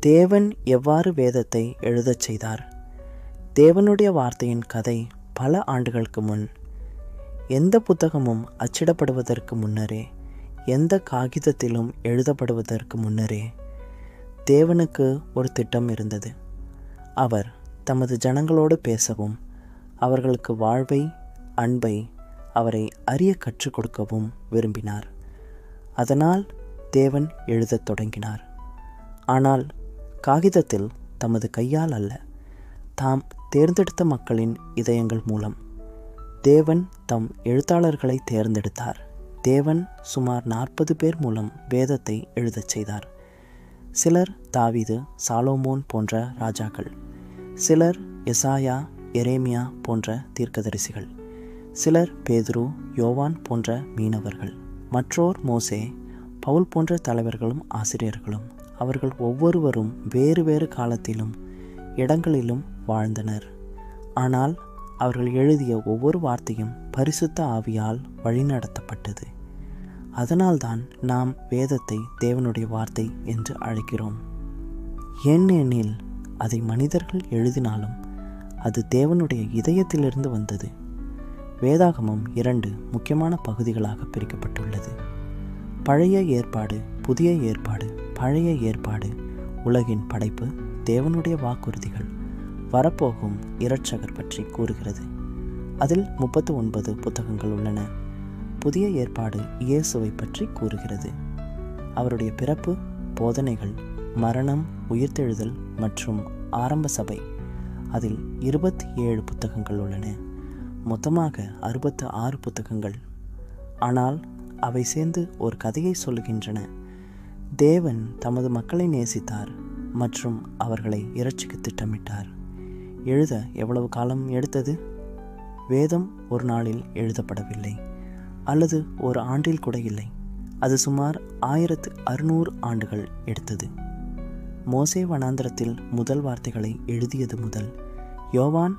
தேவன் எவ்வாறு வேதத்தை எழுதச் செய்தார்? தேவனுடைய வார்த்தையின் கதை பல ஆண்டுகளுக்கு முன். எந்த புத்தகமும் அச்சிடப்படுவதற்கு முன்னரே எந்த காகிதத்திலும் எழுதப்படுவதற்கு முன்னரே தேவனுக்கு ஒரு திட்டம் இருந்தது. அவர் தமது ஜனங்களோடு பேசவும் அவர்களுக்கு வாழ்வை அன்பை அவரை அறிய கற்றுக் கொடுக்கவும் விரும்பினார். அதனால் தேவன் எழுதத் தொடங்கினார். ஆனால் காகிதத்தில் தமது கையால் அல்ல. தாம் தேர்ந்தெடுத்த மக்களின் இதயங்கள் மூலம். தேவன் தம் எழுத்தாளர்களை தேர்ந்தெடுத்தார். தேவன் சுமார் நாற்பது பேர் மூலம் வேதத்தை எழுதச் செய்தார். சிலர் தாவீது சாலோமோன் போன்ற ராஜாக்கள். சிலர் எசாயா எரேமியா போன்ற தீர்க்கதரிசிகள். சிலர் பேதுரு யோவான் போன்ற மீனவர்கள். மற்றோர் மோசே பவுல் போன்ற தலைவர்களும் ஆசிரியர்களும். அவர்கள் ஒவ்வொருவரும் வேறு வேறு காலத்திலும் இடங்களிலும் வாழ்ந்தனர். ஆனால் அவர்கள் எழுதிய ஒவ்வொரு வார்த்தையும் பரிசுத்த ஆவியால் வழிநடத்தப்பட்டது. அதனால்தான் நாம் வேதத்தை தேவனுடைய வார்த்தை என்று அழைக்கிறோம். ஏனெனில் அதை மனிதர்கள் எழுதினாலும் அது தேவனுடைய இதயத்திலிருந்து வந்தது. வேதாகமம் இரண்டு முக்கியமான பகுதிகளாக பிரிக்கப்பட்டுள்ளது. பழைய ஏற்பாடு புதிய ஏற்பாடு பழைய ஏற்பாடு உலகின் படைப்பு தேவனுடைய வாக்குறுதிகள் வரப்போகும் இரட்சகர் பற்றி கூறுகிறது. அதில் முப்பத்து ஒன்பது புத்தகங்கள் உள்ளன. புதிய ஏற்பாடு இயேசுவை பற்றி கூறுகிறது. அவருடைய பிறப்பு போதனைகள் மரணம் உயிர்த்தெழுதல் மற்றும் ஆரம்ப சபை. அதில் இருபத்தி ஏழு புத்தகங்கள் உள்ளன. மொத்தமாக அறுபத்து ஆறு புத்தகங்கள். ஆனால் அவை சேர்ந்து ஒரு கதையை சொல்லுகின்றன. தேவன் தமது மக்களை நேசித்தார் மற்றும் அவர்களை இறைச்சிக்கு திட்டமிட்டார். எழுத எவ்வளவு காலம் எடுத்தது? வேதம் ஒரு நாளில் எழுதப்படவில்லை அல்லது ஒரு ஆண்டில் கூட இல்லை. அது சுமார் ஆயிரத்து அறுநூறு ஆண்டுகள் எடுத்தது. மோசே வனாந்திரத்தில் முதல் வார்த்தைகளை எழுதியது முதல் யோவான்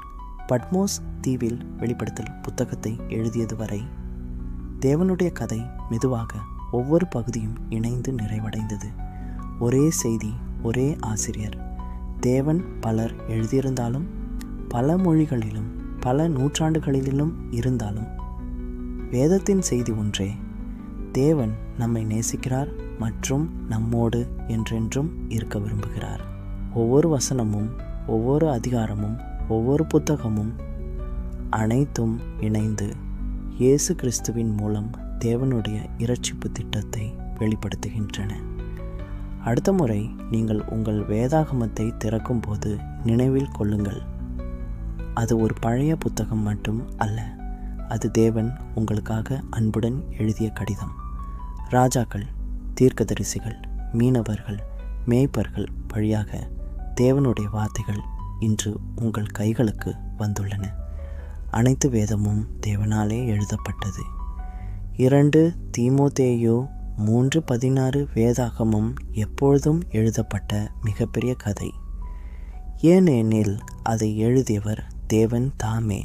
பட்மோஸ் தீவில் வெளிப்படுத்தல் புத்தகத்தை எழுதியது வரை தேவனுடைய கதை மெதுவாக ஒவ்வொரு பகுதியும் இணைந்து நிறைவடைந்தது. ஒரே செய்தி ஒரே ஆசிரியர். தேவன் பலர் எழுதியிருந்தாலும் பல மொழிகளிலும் பல நூற்றாண்டுகளிலும் இருந்தாலும். வேதத்தின் செய்தி ஒன்றே தேவன் நம்மை நேசிக்கிறார் மற்றும் நம்மோடு என்றென்றும் இருக்க விரும்புகிறார். ஒவ்வொரு வசனமும் ஒவ்வொரு அதிகாரமும் ஒவ்வொரு புத்தகமும் அனைத்தும் இணைந்து இயேசு கிறிஸ்துவின் மூலம் தேவனுடைய இரட்சிப்பு திட்டத்தை வெளிப்படுத்துகின்றன. அடுத்த முறை நீங்கள் உங்கள் வேதாகமத்தை திறக்கும்போது நினைவில் கொள்ளுங்கள். அது ஒரு பழைய புத்தகம் மட்டும் அல்ல அது தேவன் உங்களுக்காக அன்புடன் எழுதிய கடிதம். ராஜாக்கள் தீர்க்கதரிசிகள் மீனவர்கள் மேய்ப்பர்கள் வழியாக தேவனுடைய வார்த்தைகள் இன்று உங்கள் கைகளுக்கு வந்துள்ளன. அனைத்து வேதமும் தேவனாலே எழுதப்பட்டது. இரண்டு தீமோதேயோ மூன்று பதினாறு வேதாகமும் எப்பொழுதும் எழுதப்பட்ட மிகப்பெரிய கதை. ஏனெனில் அதை எழுதியவர் தேவன் தாமே.